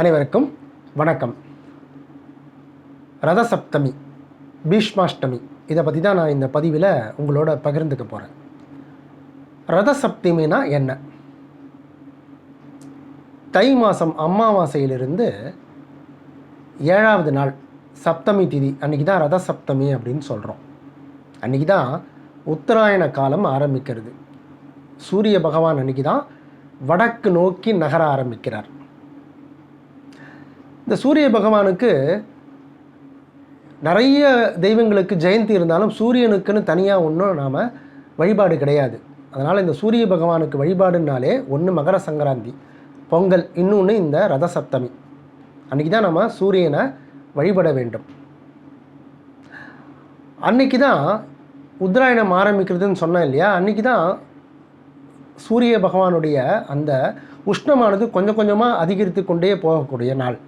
அனைவருக்கும் வணக்கம். ரதசப்தமி பீஷ்மாஷ்டமி இதை பற்றி தான் நான் இந்த பதிவில் உங்களோட பகிர்ந்துக்க போகிறேன் ரதசப்தமினா என்ன? தை மாதம் அமாவாசையிலிருந்து ஏழாவது நாள் சப்தமி திதி. அன்றைக்கி தான் ரதசப்தமி அப்படின்னு சொல்கிறோம் அன்றைக்கி தான் உத்தராயண காலம் ஆரம்பிக்கிறது. சூரிய பகவான் அன்றைக்கி தான் வடக்கு நோக்கி நகர ஆரம்பிக்கிறார். இந்த சூரிய பகவானுக்கு நிறைய தெய்வங்களுக்கு ஜெயந்தி இருந்தாலும் சூரியனுக்குன்னு தனியாக ஒன்றும் நாம் வழிபாடு கிடையாது. அதனால் இந்த சூரிய பகவானுக்கு வழிபாடுனாலே ஒன்று மகர சங்கராந்தி பொங்கல் இன்னொன்று இந்த ரதசப்தமி. அன்றைக்கி தான் நம்ம சூரியனை வழிபட வேண்டும். அன்னைக்கு தான் உத்தராயணம் ஆரம்பிக்கிறதுன்னு சொன்னேன் இல்லையா? அன்றைக்கி தான் சூரிய பகவானுடைய அந்த உஷ்ணமானது கொஞ்சம் கொஞ்சமாக அதிகரித்து கொண்டே போகக்கூடிய நாள்.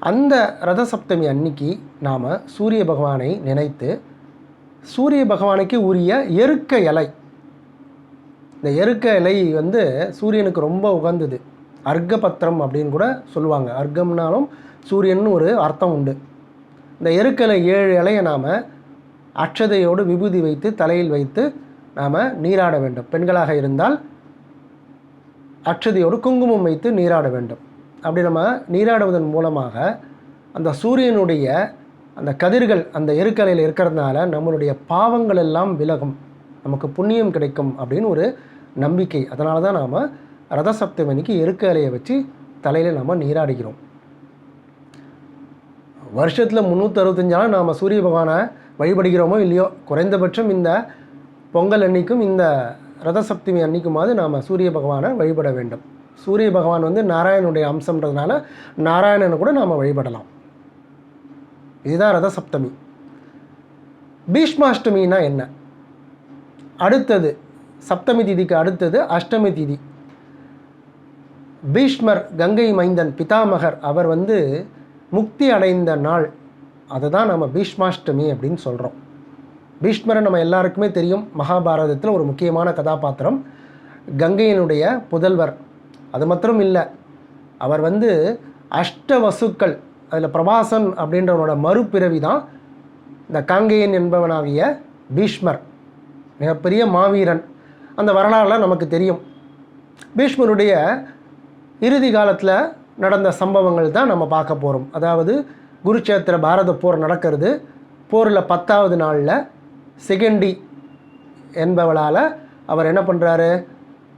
அந்த ரதசப்தமி அன்னைக்கு நாம் சூரிய பகவானை நினைத்து சூரிய பகவானுக்கு உரிய எருக்க இலை. இந்த எருக்க இலை வந்து சூரியனுக்கு ரொம்ப உகந்தது. அர்க்கபத்திரம் அப்படின்னு கூட சொல்லுவாங்க. அர்க்கம்னாலும் சூரியன் ஒரு அர்த்தம் உண்டு. இந்த எருக்க இலை ஏழு இலையை நாம் அக்ஷதையோடு விபூதி வைத்து தலையில் வைத்து நாம் நீராட வேண்டும். பெண்களாக இருந்தால் அக்ஷதையோடு குங்குமம் வைத்து நீராட வேண்டும். அப்படி நம்ம நீராடுவதன் மூலமாக அந்த சூரியனுடைய அந்த கதிர்கள் அந்த எருக்கலையில் இருக்கிறதுனால நம்மளுடைய பாவங்கள் எல்லாம் விலகும். நமக்கு புண்ணியம் கிடைக்கும் அப்படின்னு ஒரு நம்பிக்கை. அதனால தான் நாம் ரதசப்தமணிக்கு எருக்க இலையை வச்சு தலையில் நம்ம நீராடுகிறோம். வருஷத்தில் முந்நூற்றி அறுபத்தஞ்சாலும் நாம் சூரிய பகவானை வழிபடுகிறோமோ இல்லையோ குறைந்தபட்சம் இந்த பொங்கல் அன்னைக்கும் இந்த ரதசப்தமி அன்னைக்குமாவது நாம் சூரிய பகவானை வழிபட வேண்டும். சூரிய பகவான் வந்து நாராயணனுடைய அம்சம்ன்றதுனால நாராயணனை கூட நாம் வழிபடலாம். இதுதான் ரத சப்தமி. பீஷ்மாஷ்டமின்னா என்ன? அடுத்தது சப்தமி திதிக்கு அடுத்தது அஷ்டமி திதி. பீஷ்மர் கங்கை மைந்தன் பிதாமகர் அவர் வந்து முக்தி அடைந்த நாள். அதை தான் நம்ம பீஷ்மாஷ்டமி அப்படின்னு சொல்கிறோம் பீஷ்மரை நம்ம எல்லாருக்குமே தெரியும். மகாபாரதத்தில் ஒரு முக்கியமான கதாபாத்திரம். கங்கையினுடைய புதல்வர். அது மாத்திரம் இல்லை. அவர் வந்து அஷ்ட வசுக்கள் அதில் பிரபாசன் அப்படின்றவனோட மறுபிறவி தான் இந்த காங்கேயன் என்பவனாகிய பீஷ்மர் மிகப்பெரிய மாவீரன். அந்த வரலாறுலாம் நமக்கு தெரியும். பீஷ்மருடைய இறுதி காலத்தில் நடந்த சம்பவங்கள் தான் நம்ம பார்க்க போகிறோம் அதாவது குருச்சேத்திர பாரத போர் நடக்கிறது. போரில் பத்தாவது நாளில் செகண்டி என்பவளால் அவர் என்ன பண்ணுறாரு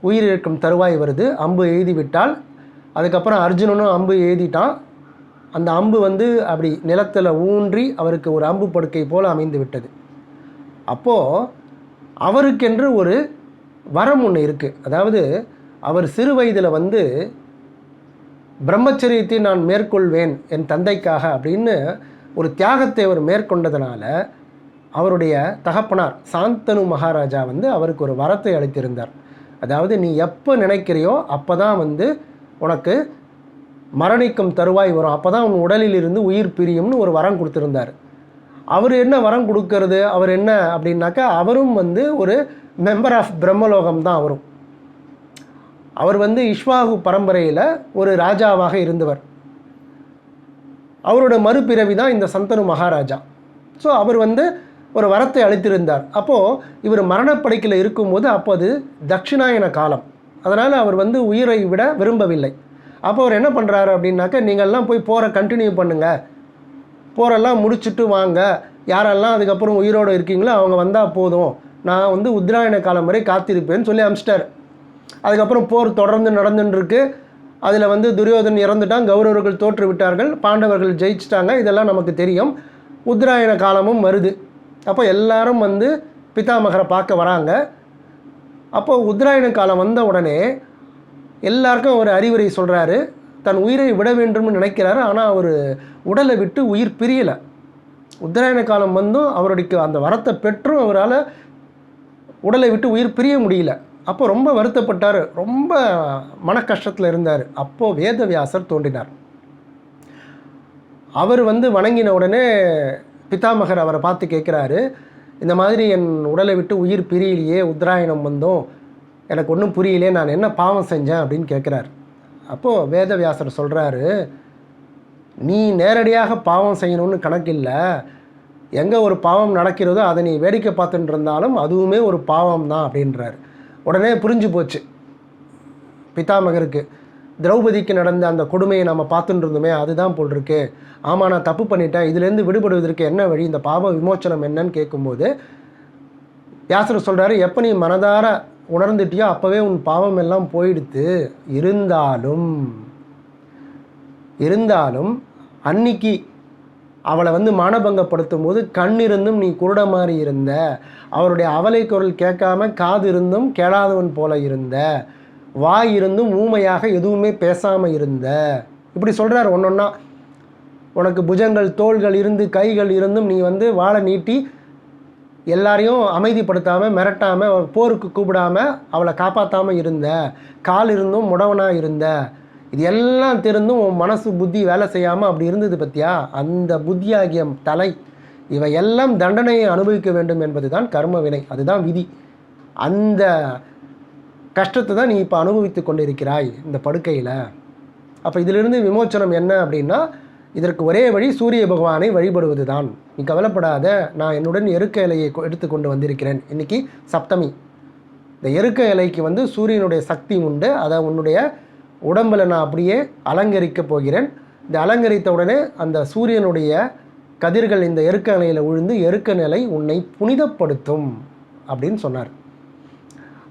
உயிரிழக்கும் தருவாய் வருது. அம்பு எழுதி விட்டால் அதுக்கப்புறம் அர்ஜுனனும் அம்பு எழுதிட்டான் அந்த அம்பு வந்து அப்படி நிலத்தில் ஊன்றி அவருக்கு ஒரு அம்பு படுக்கை போல் அமைந்து விட்டது அப்போது அவருக்கென்று ஒரு வரம் ஒன்று இருக்குது அதாவது அவர் சிறு வயதில் வந்து பிரம்மச்சரியத்தை நான் மேற்கொள்வேன் என் தந்தைக்காக அப்படின்னு ஒரு தியாகத்தை அவர் மேற்கொண்டதுனால அவருடைய தகப்பனார் சாந்தனு மகாராஜா வந்து அவருக்கு ஒரு வரத்தை அளித்திருந்தார். அதாவது நீ எப்போ நினைக்கிறியோ அப்போ தான் வந்து உனக்கு மரணிக்கும் தருவாய் வரும். அப்போ தான் உன் உடலில் இருந்து உயிர் பிரியும்னு ஒரு வரம் கொடுத்துருந்தார். அவர் என்ன வரம் கொடுக்கறது? அவர் என்ன அப்படின்னாக்கா அவரும் வந்து ஒரு மெம்பர் ஆஃப் பிரம்மலோகம் தான் அவரும். அவர் வந்து இஷ்வாகு பரம்பரையில் ஒரு ராஜாவாக இருந்தவர். அவரோட மறுபிறவி தான் இந்த சந்தனு மகாராஜா. ஸோ அவர் வந்து ஒரு வரத்தை அளித்திருந்தார். அப்போது இவர் மரணப்படைக்கில் இருக்கும்போது அப்போ அது தட்சிணாயன காலம். அதனால் அவர் வந்து உயிரை விட விரும்பவில்லை. அப்போ அவர் என்ன பண்ணுறாரு அப்படின்னாக்கா நீங்கள்லாம் போய் போகிற கண்டினியூ பண்ணுங்கள் போரெல்லாம் முடிச்சுட்டு வாங்க. யாரெல்லாம் அதுக்கப்புறம் உயிரோடு இருக்கீங்களோ அவங்க வந்தால் போதும். நான் வந்து உத்தராயண காலம் வரை காத்திருப்பேன்னு சொல்லி அமிச்சிட்டார். அதுக்கப்புறம் போர் தொடர்ந்து நடந்துட்டுருக்கு அதில் வந்து துரியோதன் இறந்துட்டான். கௌரவர்கள் தோற்று விட்டார்கள் பாண்டவர்கள் ஜெயிச்சிட்டாங்க. இதெல்லாம் நமக்கு தெரியும். உத்தராயண காலமும் வருது. அப்போ எல்லாரும் வந்து பிதாமகரை பார்க்க வராங்க. அப்போ உத்தராயண காலம் வந்த உடனே எல்லாருக்கும் ஒரு அறிவுரை சொல்கிறாரு தன் உயிரை விட வேண்டும்னு நினைக்கிறாரு. ஆனால் அவர் உடலை விட்டு உயிர் பிரியலை. உத்தராயண காலம் வந்தும் அவருடைய அந்த வரத்தை பெற்றும் அவரால் உடலை விட்டு உயிர் பிரிய முடியல. அப்போ ரொம்ப வருத்தப்பட்டார். ரொம்ப மன கஷ்டத்தில் இருந்தார். அப்போது வேதவியாசர் தோன்றினார். அவர் வந்து வணங்கின உடனே பிதாமகர் அவரை பார்த்து கேட்குறாரு இந்த மாதிரி என் உடலை விட்டு உயிர் பிரியலையே உத்தராயணம் வந்தோம். எனக்கு ஒன்றும் புரியலையே நான் என்ன பாவம் செஞ்சேன்? அப்படின்னு கேட்குறாரு. அப்போது வேதவியாசர் சொல்கிறாரு நீ நேரடியாக பாவம் செய்யணும்னு கணக்கில்லை. எங்கே ஒரு பாவம் நடக்கிறதோ அதை நீ வேடிக்கை பார்த்துட்டு இருந்தாலும் அதுவுமே ஒரு பாவம் தான் அப்படின்றார். உடனே புரிஞ்சு போச்சு. பிதாமகருக்கு திரௌபதிக்கு நடந்த அந்த கொடுமையை நம்ம பார்த்துட்டு இருந்தோமே அதுதான் போல் இருக்கு. ஆமாம் நான் தப்பு பண்ணிட்டேன். இதுலேருந்து விடுபடுவதற்கு என்ன வழி? இந்த பாவ விமோச்சனம் என்னன்னு கேட்கும்போது யாசர் சொல்கிறாரு எப்போ நீ மனதார உணர்ந்துட்டியோ அப்போவே உன் பாவம் எல்லாம் போயிடுத்து. இருந்தாலும் இருந்தாலும் அன்னைக்கு அவளை வந்து மானபங்கப்படுத்தும் போது கண் இருந்தும் நீ குருட மாதிரி இருந்த அவருடைய அவலை குரல் கேட்காம காது இருந்தும் கேளாதவன் போல இருந்த. வாய் இருந்தும் ஊமையாக எதுவுமே பேசாமல் இருந்த. இப்படி சொல்கிறார் ஒன்றொன்னா உனக்கு புஜங்கள் தோள்கள் இருந்து கைகள் இருந்தும் நீ வந்து வாழை நீட்டி எல்லாரையும் அமைதிப்படுத்தாமல் மிரட்டாமல் போருக்கு கூப்பிடாமல் அவளை காப்பாற்றாமல் இருந்த. கால் இருந்தும் முடவனாக இருந்த. இது எல்லாம் தெரிந்தும் உன் மனசு புத்தி வேலை செய்யாமல் அப்படி இருந்தது பற்றியா அந்த புத்தியாகிய தலை இவை எல்லாம் தண்டனையை அனுபவிக்க வேண்டும் என்பது தான் கர்ம வினை. அதுதான் விதி. அந்த கஷ்டத்தை தான் நீ இப்போ அனுபவித்து கொண்டிருக்கிறாய் இந்த படுக்கையில். அப்போ இதிலிருந்து விமோச்சனம் என்ன அப்படின்னா இதற்கு ஒரே வழி சூரிய பகவானை வழிபடுவது தான் நீ கவலைப்படாத நான் என்னுடன் எருக்க இலையை எடுத்து கொண்டு வந்திருக்கிறேன். இன்னைக்கு சப்தமி. இந்த எருக்க இலைக்கு வந்து சூரியனுடைய சக்தி உண்டு. அதை உன்னுடைய உடம்பில் நான் அப்படியே அலங்கரிக்க போகிறேன். இந்த அலங்கரித்த உடனே அந்த சூரியனுடைய கதிர்கள் இந்த எருக்க இலையில் விழுந்து எருக்க நிலை உன்னை புனிதப்படுத்தும் அப்படின்னு சொன்னார்.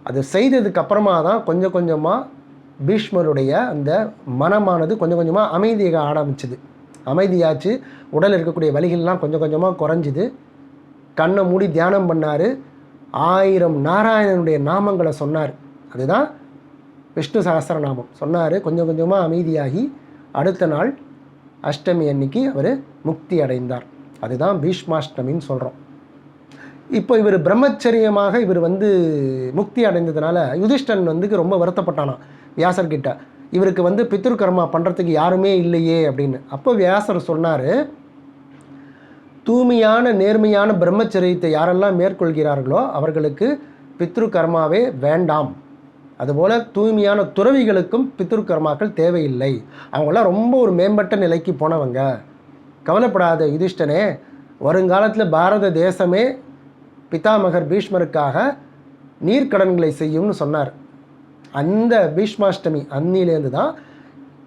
அது செய்ததுக்கு அப்புறமா தான் கொஞ்சம் கொஞ்சமாக பீஷ்மருடைய அந்த மனமானது கொஞ்சம் கொஞ்சமாக அமைதியாக ஆரம்பிச்சுது. அமைதியாச்சு. உடல் இருக்கக்கூடிய வலிகள்லாம் கொஞ்சம் கொஞ்சமாக குறைஞ்சிது. கண்ணை மூடி தியானம் பண்ணார். ஆயிரம் நாராயணனுடைய நாமங்களை சொன்னார். அதுதான் விஷ்ணு சகசரநாமம். சொன்னார் கொஞ்சம் கொஞ்சமாக அமைதியாகி அடுத்த நாள் அஷ்டமி அன்னைக்கு அவர் முக்தி அடைந்தார். அதுதான் பீஷ்மாஷ்டமின்னு சொல்கிறோம் இப்போ இவர் பிரம்மச்சரியமாக இவர் வந்து முக்தி அடைந்ததுனால யுதிஷ்டன் வந்து ரொம்ப வருத்தப்பட்டானான் வியாசர்கிட்ட இவருக்கு வந்து பித்ரு கர்மா பண்ணுறதுக்கு யாருமே இல்லையே அப்படின்னு. அப்போ வியாசர் சொன்னார் தூய்மையான நேர்மையான பிரம்மச்சரியத்தை யாரெல்லாம் மேற்கொள்கிறார்களோ அவர்களுக்கு பித்ரு கர்மாவே வேண்டாம். அதுபோல் தூய்மையான துறவிகளுக்கும் பித்ரு கர்மாக்கள் தேவையில்லை. அவங்களாம் ரொம்ப ஒரு மேம்பட்ட நிலைக்கு போனவங்க. கவலைப்படாத யுதிஷ்டனே வருங்காலத்தில் பாரத தேசமே பிதாமகர் பீஷ்மருக்காக நீர்க்கடன்களை செய்யும்னு சொன்னார். அந்த பீஷ்மாஷ்டமி அன்னிலேருந்து தான்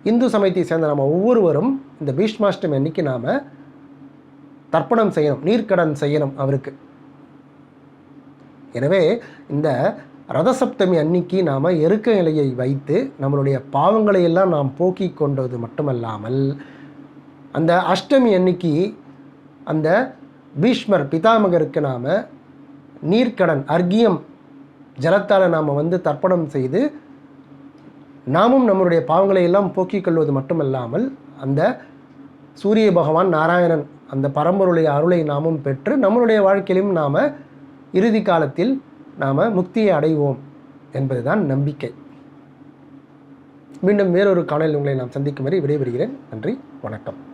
இந்து சமயத்தை சேர்ந்த நம்ம ஒவ்வொருவரும் இந்த பீஷ்மாஷ்டமி அன்னைக்கு நாம் தர்ப்பணம் செய்யணும் நீர்க்கடன் செய்யணும் அவருக்கு. எனவே இந்த ரதசப்தமி அன்னைக்கு நாம் எருக்க நிலையை வைத்து நம்மளுடைய பாவங்களை எல்லாம் நாம் போக்கி கொண்டது மட்டுமல்லாமல் அந்த அஷ்டமி அன்னைக்கு அந்த பீஷ்மர் பிதாமகருக்கு நாம் நீர்க்கடன் அர்க்கியம் ஜலத்தால் நாம் வந்து தர்ப்பணம் செய்து நாமும் நம்மளுடைய பாவங்களை எல்லாம் போக்கிக் கொள்வது மட்டுமல்லாமல் அந்த சூரிய பகவான் நாராயணன் அந்த பரம்பொருளுடைய அருளை நாமும் பெற்று நம்மளுடைய வாழ்க்கையிலும் நாம் இறுதி காலத்தில் நாம் முக்தியை அடைவோம் என்பதுதான் நம்பிக்கை. மீண்டும் வேறொரு காணொலியில் உங்களை நாம் சந்திக்கும் வரை விடைபெறுகிறேன். நன்றி வணக்கம்.